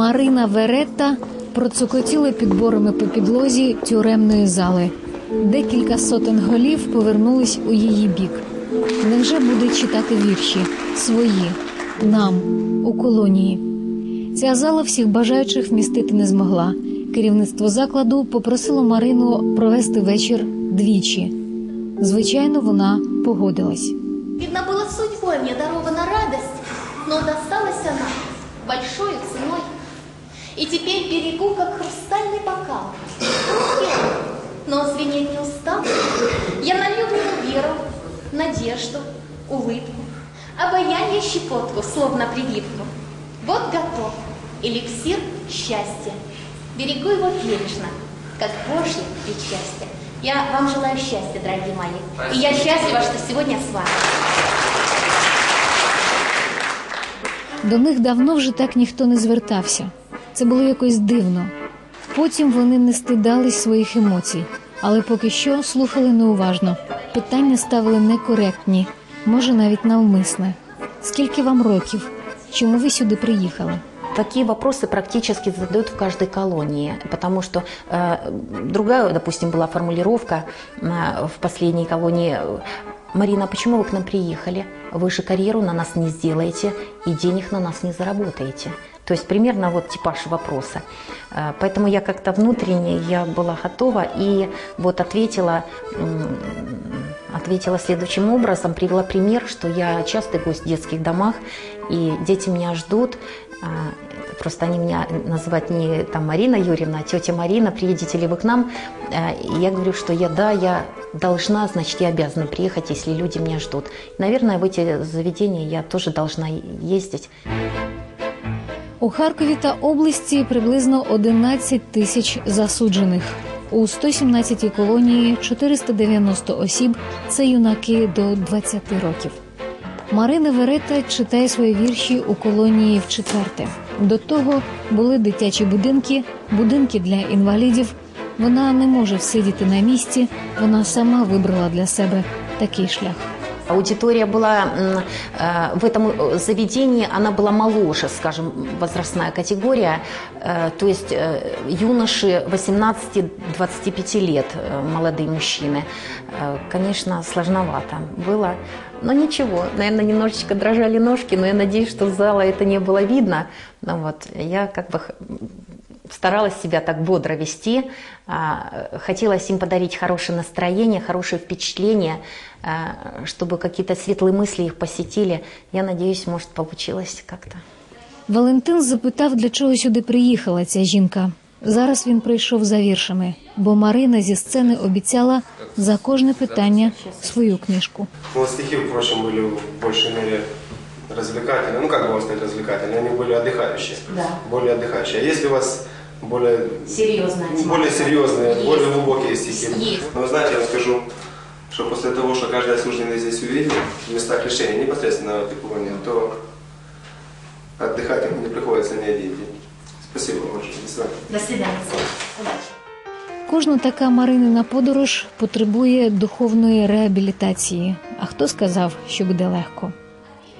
Марина Веретта процокотіла підборами по підлозі тюремної зали. Декілька сотень голів повернулись у її бік. Невже буде читати вірші свої нам у колонії? Ця зала всіх бажаючих вмістити не змогла. Керівництво закладу попросило Марину провести вечір двічі. Звичайно, вона погодилась. Видно, было судьбой мне дарована радость, но досталась она большой ценой. И теперь берегу, как хрустальный бокал. Но звенеть не устал. Я налью в него веру, надежду, улыбку, обаяние щепотку, словно прививку. Вот готов эликсир счастья. Берегу его бережно, как Божье причастие. Я вам желаю счастья, дорогие мои. И я счастлива, что сегодня с вами. До них давно вже так ніхто не звертався. Це було якось дивно. Потім вони не стидались своїх емоцій, але поки що слухали неуважно. Питання ставили некоректні, може навіть навмисне. Скільки вам років? Чому ви сюди приїхали? Такие вопросы практически задают в каждой колонии, потому что э, другая, допустим, была формулировка э, в последней колонии. Марина, почему вы к нам приехали? Вы же карьеру на нас не сделаете и денег на нас не заработаете. То есть примерно вот типаж вопроса. Э, Поэтому я как-то внутренне я была готова и вот ответила, ответила следующим образом, привела пример, что я частый гость в детских домах, и дети меня ждут. А, Просто они меня называют не там Марина Юрьевна, а тетя Марина, приедете ли вы к нам? Э, И я говорю, что я да, я должна, значит, я обязана приехать, если люди меня ждут. Наверное, в эти заведения я тоже должна ездить. У Харкові та області приблизно 11 тисяч засуджених. У 117-й колонії 490 осіб це юнаки до 20 років. Марина Верета читає свої вірші у колонії в четверте. До того були дитячі будинки, будинки для інвалідів. Вона не може всидіти на місці. Вона сама вибрала для себе такий шлях. Аудитория была э, в этом э, заведении, она была моложе, скажем, возрастная категория, э, то есть юноши 18-25 лет, молодые мужчины. Конечно, сложновато было, но ничего, наверное, немножечко дрожали ножки, но я надеюсь, что зала это не было видно. Ну вот, я как бы старалась себя так бодро вести, а, хотелось им подарить хорошее настроение, хорошее впечатление, а, чтобы какие-то светлые мысли их посетили. Я надеюсь, может, получилось как-то. Валентин запитав, для чого сюди приїхала ця жінка. Зараз він прийшов за віршами, бо Марина зі сцени обіцяла за кожне питання свою книжку. Ну, вот стихи, впрочем, были в большей мере развлекательные. Ну, как бы вам сказать развлекательные? Они были отдыхающие. Да. Более отдыхающие. А если у вас более, Серьезно. более серьезные, Есть. более глубокие стихи? Есть. Ну, знаете, я вам скажу, что после того, что каждый осужденный здесь увидел в местах лишения непосредственного колонии, то отдыхать ему не приходится ни один день. Спасибо вам большое. До свидания. До свидания. Удачи. Кожна така Маринина подорож потребує духовної реабілітації. А хто сказав, що буде легко?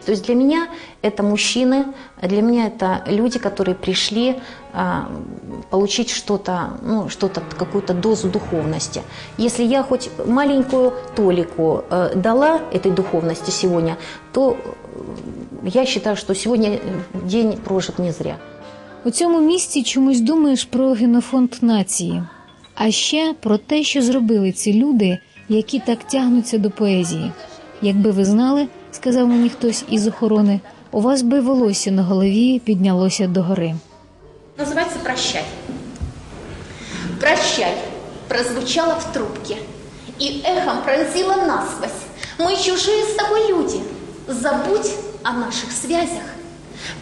То есть для меня это мужчины, для меня это люди, которые пришли а, получить что-то, ну, что-то, какую-то дозу духовности. Если я хоть маленькую толику э, дала этой духовности сегодня, то э, я считаю, что сегодня день прожит не зря. У цьому місці чомусь думаєш про генофонд нації, а ще про те, що зробили ці люди, які так тягнуться до поезії. Якби ви знали, сказав мені хтось із охорони, у вас би волосся на голові піднялося догори. Называется «Прощай». «Прощай» прозвучало в трубке и эхом пронзило насквозь. Мы чужие с тобой люди. Забудь о наших связях.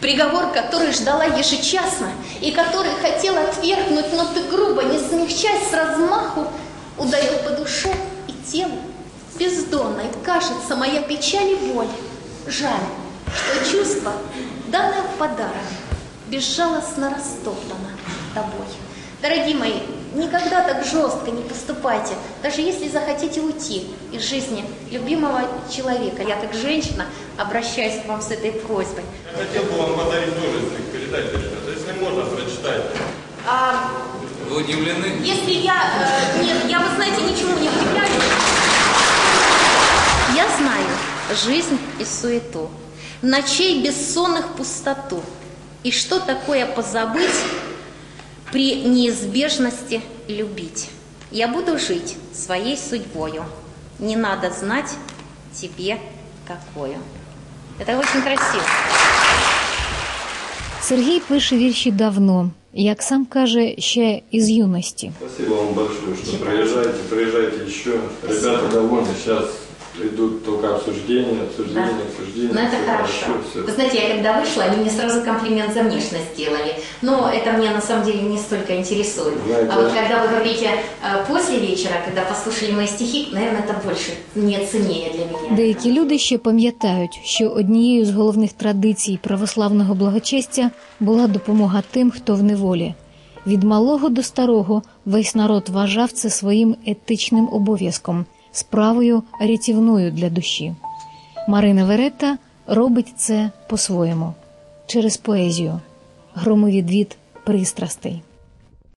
Приговор, который ждала ежечасно и который хотел отвергнуть, но ты грубо, не смягчаясь с размаху, ударил по душе и телу. Бездонной кажется моя печаль и боль. Жаль, что чувство, данное в подарок, безжалостно растоптано тобой. Дорогие мои, никогда так жестко не поступайте, даже если захотите уйти из жизни любимого человека. Я как женщина обращаюсь к вам с этой просьбой. Я хотел бы вам подарить тоже, передать точно. То есть можно, прочитайте. А, Вы удивлены? если я... э, нет, я, вы знаете, ничему не удивляюсь. Я знаю жизнь и суету, ночей бессонных пустоту. И что такое позабыть при неизбежности любить? Я буду жить своей судьбою. Не надо знать тебе какую. Это очень красиво. Сергій пише вірші давно, як сам каже, ще із юності. Спасибо вам большое, что приезжаете, приезжайте еще. Ребята довольны, сейчас идут только обсуждения, обсуждения, Да. обсуждения. Ну, это всё хорошо. всё. Вы знаете, я когда вышла, они мне сразу комплимент за внешность сделали. Но это меня на самом деле не столько интересует. Знаете, а вот когда вы говорите э, после вечера, когда послушали мои стихи, наверное, это больше не ценнее для меня. Деякі люди ще пам'ятають, що однією з головних традицій православного благочестя була допомога тим, хто в неволі. Від малого до старого весь народ вважав це своїм етичним обов'язком, справою рятівною для душі. Марина Верета робить це по-своєму через поезію, громовідвід пристрастей.